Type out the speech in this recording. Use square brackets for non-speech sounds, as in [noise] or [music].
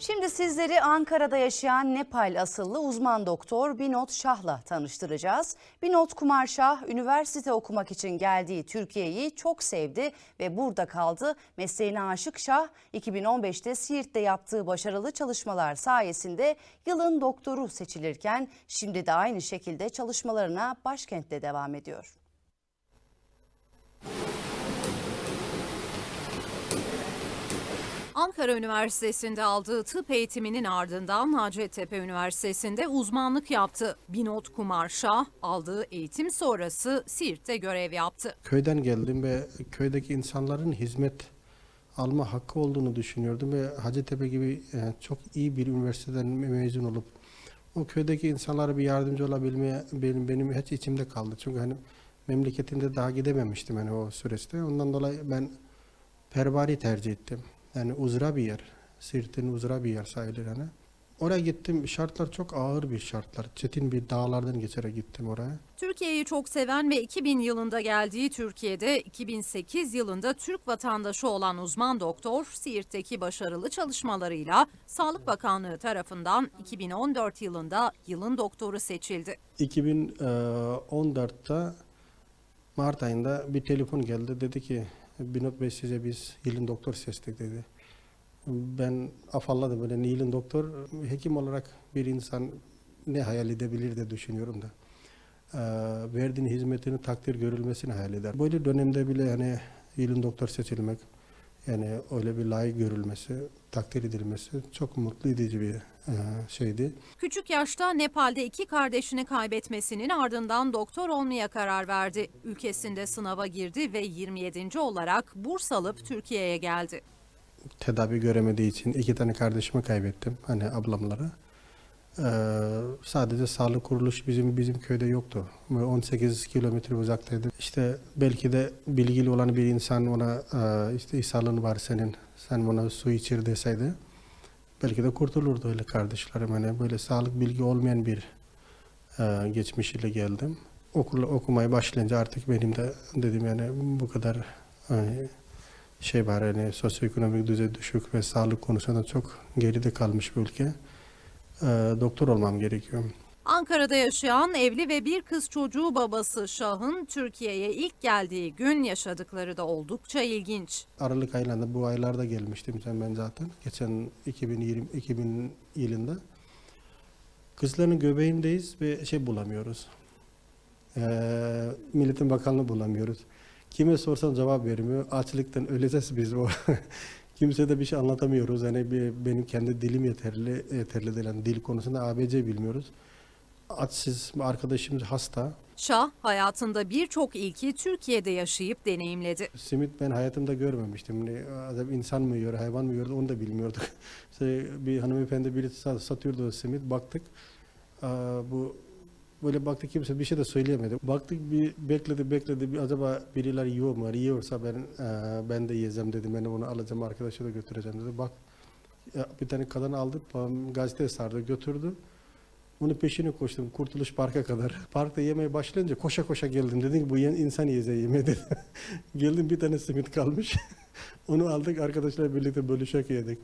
Şimdi sizleri Ankara'da yaşayan Nepal asıllı uzman doktor Binod Şah'la tanıştıracağız. Binod Kumar Şah üniversite okumak için geldiği Türkiye'yi çok sevdi ve burada kaldı. Mesleğine aşık Şah 2015'te Siirt'te yaptığı başarılı çalışmalar sayesinde yılın doktoru seçilirken şimdi de aynı şekilde çalışmalarına başkentte devam ediyor. Ankara Üniversitesi'nde aldığı tıp eğitiminin ardından Hacettepe Üniversitesi'nde uzmanlık yaptı. Binot Kumar Şah aldığı eğitim sonrası Siirt'te görev yaptı. Köyden geldim ve köydeki insanların hizmet alma hakkı olduğunu düşünüyordum ve Hacettepe gibi e, çok iyi bir üniversiteden mezun olup o köydeki insanlara bir yardımcı olabilmeye benim benim hiç içimde kaldı. Çünkü hani memleketimde daha gidememiştim hani o süreçte. Ondan dolayı ben Pervari tercih ettim. Yani uzra bir yer. Siirt'in uzra bir yer sayılır hani. Oraya gittim. Şartlar çok ağır bir şartlar. Çetin bir dağlardan geçerek gittim oraya. Türkiye'yi çok seven ve 2000 yılında geldiği Türkiye'de 2008 yılında Türk vatandaşı olan uzman doktor Siirt'teki başarılı çalışmalarıyla Sağlık Bakanlığı tarafından 2014 yılında yılın doktoru seçildi. 2014'te Mart ayında bir telefon geldi. Dedi ki Binot Bey size biz yılın doktor seçtik dedi. Ben afalladım böyle yılın doktor hekim olarak bir insan ne hayal edebilir de düşünüyorum da. Ee, verdiğin hizmetinin takdir görülmesini hayal eder. Böyle dönemde bile hani yılın doktor seçilmek yani öyle bir layık görülmesi, takdir edilmesi çok mutlu edici bir e, şeydi. Küçük yaşta Nepal'de iki kardeşini kaybetmesinin ardından doktor olmaya karar verdi. Ülkesinde sınava girdi ve 27. olarak burs alıp Türkiye'ye geldi. tedavi göremediği için iki tane kardeşimi kaybettim. Hani ablamlara. Ee, sadece sağlık kuruluşu bizim bizim köyde yoktu. Ve 18 kilometre uzaktaydı. İşte belki de bilgili olan bir insan ona e, işte ishalın var senin, sen buna su içir deseydi belki de kurtulurdu öyle kardeşlerim. Hani böyle sağlık bilgi olmayan bir e, geçmişiyle geldim. Okula okumaya başlayınca artık benim de dedim yani bu kadar hani, şey var hani sosyoekonomik düzey düşük ve sağlık konusunda çok geride kalmış bir ülke. Ee, doktor olmam gerekiyor. Ankara'da yaşayan evli ve bir kız çocuğu babası Şah'ın Türkiye'ye ilk geldiği gün yaşadıkları da oldukça ilginç. Aralık aylarında bu aylarda gelmiştim sen ben zaten. Geçen 2020 2000 yılında. Kızların göbeğindeyiz ve şey bulamıyoruz. Ee, Milletin Bakanlığı bulamıyoruz. Kime sorsam cevap vermiyor. Açlıktan öleceğiz biz o. [laughs] Kimse de bir şey anlatamıyoruz. Yani bir, benim kendi dilim yeterli, yeterli değil. Yani dil konusunda ABC bilmiyoruz. Açsız, arkadaşımız hasta. Şah hayatında birçok ilki Türkiye'de yaşayıp deneyimledi. Simit ben hayatımda görmemiştim. Ne, adam insan mı yiyor, hayvan mı yiyor onu da bilmiyorduk. İşte [laughs] bir hanımefendi biri sa- satıyordu simit. Baktık. Bu böyle baktık kimse bir şey de söyleyemedi. Baktık bir bekledi bekledi bir, acaba birileri yiyor mu? Yiyorsa ben e, ben de yiyeceğim dedim. Ben onu alacağım arkadaşa da götüreceğim dedi. Bak bir tane kadın aldı gazete sardı götürdü. Onun peşine koştum Kurtuluş Park'a kadar. [laughs] Parkta yemeye başlayınca koşa koşa geldim. Dedim ki bu insan yiyeceği yemeği. [laughs] Geldim bir tane simit kalmış. [laughs] Onu aldık arkadaşlar birlikte bölüşerek yedik.